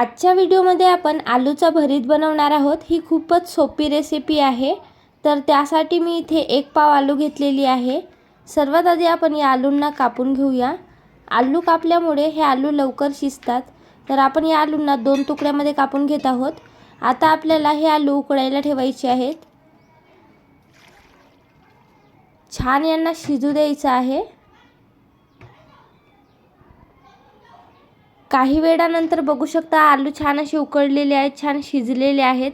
आजच्या व्हिडिओमध्ये आपण आलूचा भरीत बनवणार आहोत. ही खूपच सोपी रेसिपी आहे. तर त्यासाठी मी इथे एक पाव आलू घेतलेली आहे. सर्वात आधी आपण या आलूंना कापून घेऊया. आलू कापल्यामुळे हे आलू लवकर शिजतात. तर आपण या आलूंना दोन तुकड्यामध्ये कापून घेत आहोत. आता आपल्याला हे आलू उकळायला ठेवायचे आहेत. छान यांना शिजू द्यायचं आहे. काही वेळानंतर बघू शकता आलू छान असे उकळलेले आहेत छान शिजलेले आहेत.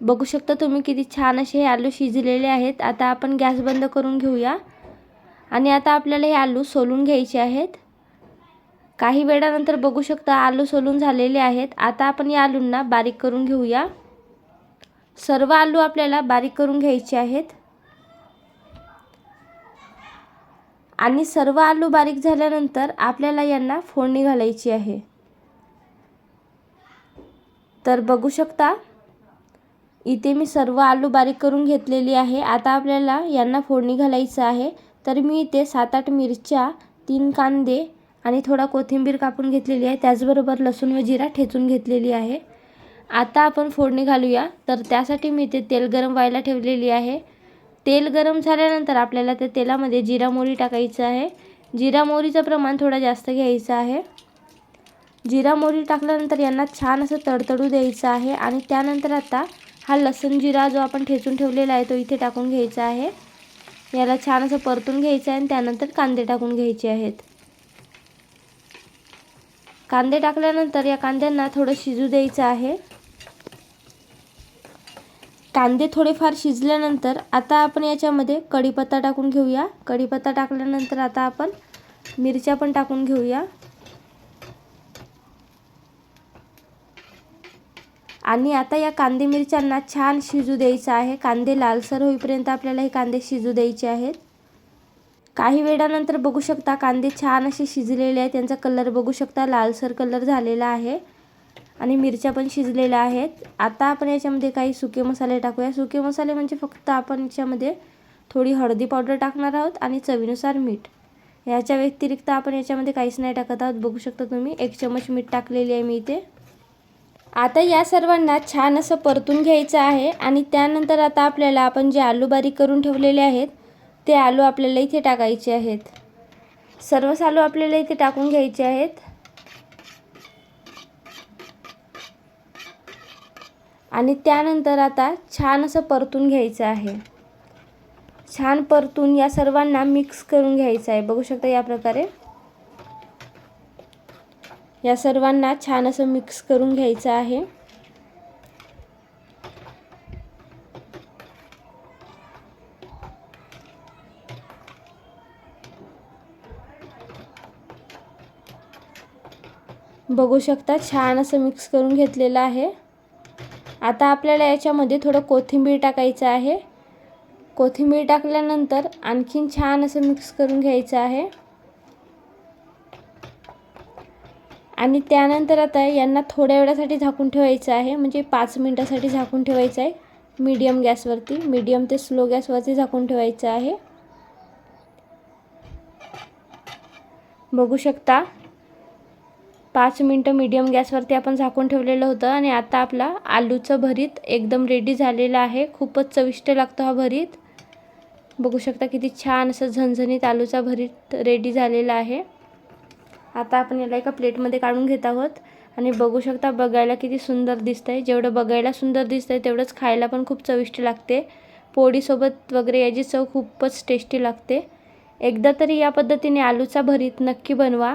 बघू शकता तुम्ही किती छान असे हे आलू शिजलेले आहेत. आता आपण गॅस बंद करून घेऊया. आणि आता आपल्याला हे आलू सोलून घ्यायचे आहेत. काही वेळानंतर बघू शकता आलू सोलून झालेले आहेत. आता आपण या आलूंना बारीक करून घेऊया. सर्व आलू आपल्याला बारीक करून घ्यायचे आहेत. आणि सर्व आलू बारीक झाल्यानंतर आपल्याला यांना फोडणी घालायची आहे. तर बघू शकता इथे मी सर्व आलू बारीक करून घेतलेली आहे. आता आपल्याला यांना फोडणी घालायचं आहे. तर मी इथे सात आठ मिरच्या तीन कांदे आणि थोडा कोथिंबीर कापून घेतलेली आहे. त्याचबरोबर लसूण व जिरा ठेचून घेतलेली आहे. आता आपण फोडणी घालूया. तर त्यासाठी मी इथे तेल गरम व्हायला ठेवलेली आहे. तेल गरम झाल्यानंतर आपल्याला त्या तेलामध्ये जिरा मोहरी टाकायचं आहे. जिरा मोहरीचं प्रमाण थोडं जास्त घ्यायचं आहे. जिरा मोहरी टाकल्यानंतर यांना छान असं तडतडू द्यायचं आहे आणि त्यानंतर आता हा लसूण जिरा जो आपण ठेचून ठेवलेला आहे तो इथे टाकून घ्यायचा आहे. याला छान असं परतून घ्यायचं आहे आणि त्यानंतर कांदे टाकून घ्यायचे आहेत. कांदे टाकल्यानंतर या कांद्यांना थोडं शिजू द्यायचं आहे. कांदे थोडेफार शिजल्यानंतर आता आपण याच्यामध्ये कढीपत्ता टाकून घेऊया. कढीपत्ता टाकल्यानंतर आता आपण मिरच्या पण टाकून घेऊया. आणि आता या कांदे मिरच्यांना छान शिजू द्यायचं आहे. कांदे लालसर होईपर्यंत आपल्याला हे कांदे शिजू द्यायचे आहेत. काही वेळानंतर बघू शकता कांदे छान असे शिजलेले आहेत. त्यांचा कलर बघू शकता. लालसर कलर झालेला आहे. आणि मिरच्या पण शिजलेल्या आहेत. आता आपण याच्यामध्ये काही सुके मसाले टाकूया. सुके मसाले म्हणजे फक्त आपण याच्यामध्ये थोडी हळदी पावडर टाकणार आहोत आणि चवीनुसार मीठ. याच्या व्यतिरिक्त आपण याच्यामध्ये काहीच नाही टाकत आहोत. बघू शकता तुम्ही एक चमच मीठ टाकलेली आहे मी इथे. आता या सर्वांना छान असं परतून घ्यायचं आहे आणि त्यानंतर आता आपल्याला आपण जे आलू बारीक करून ठेवलेले आहेत ते आलू आपल्याला इथे टाकायचे आहेत. सर्वच आलू आपल्याला इथे टाकून घ्यायचे आहेत. आणि त्यानंतर आता छान असं परतून घ्यायचं आहे. छान परतून या सर्वांना मिक्स करून घ्यायचं आहे. बघू शकता या प्रकारे. या सर्वांना छान असं मिक्स करून घ्यायचं आहे. बघू शकता छान असं मिक्स करून घेतलेलं आहे. आता आपल्याला याच्यामध्ये थोडं कोथिंबीर टाकायचं आहे. कोथिंबीर टाकल्यानंतर आणखीन छान असं मिक्स करून घ्यायचं आहे. आणि त्यानंतर आता यांना थोड्या वेळासाठी झाकून ठेवायचं आहे. म्हणजे पाच मिनटासाठी झाकून ठेवायचं आहे. मीडियम गॅसवरती मीडियम ते स्लो गॅसवरती झाकून ठेवायचं आहे. बघू शकता. पाच मिनटं मीडियम गॅसवरती आपण झाकून ठेवलेलं होतं आणि आता आपला आलूचं भरीत एकदम रेडी झालेलं आहे. खूपच चविष्ट लागतो हा भरीत. बघू शकता किती छान असं झणझणीत आलूचा भरीत रेडी झालेला आहे. आता आपण याला एका प्लेटमध्ये काढून घेत आहोत. आणि बघू शकता बघायला किती सुंदर दिसतं आहे जेवढं बघायला सुंदर दिसतं आहे तेवढंच खायला पण खूप चविष्ट लागते. पोळीसोबत वगैरे याची चव खूपच टेस्टी लागते. एकदा तरी या पद्धतीने आलूचा भरीत नक्की बनवा.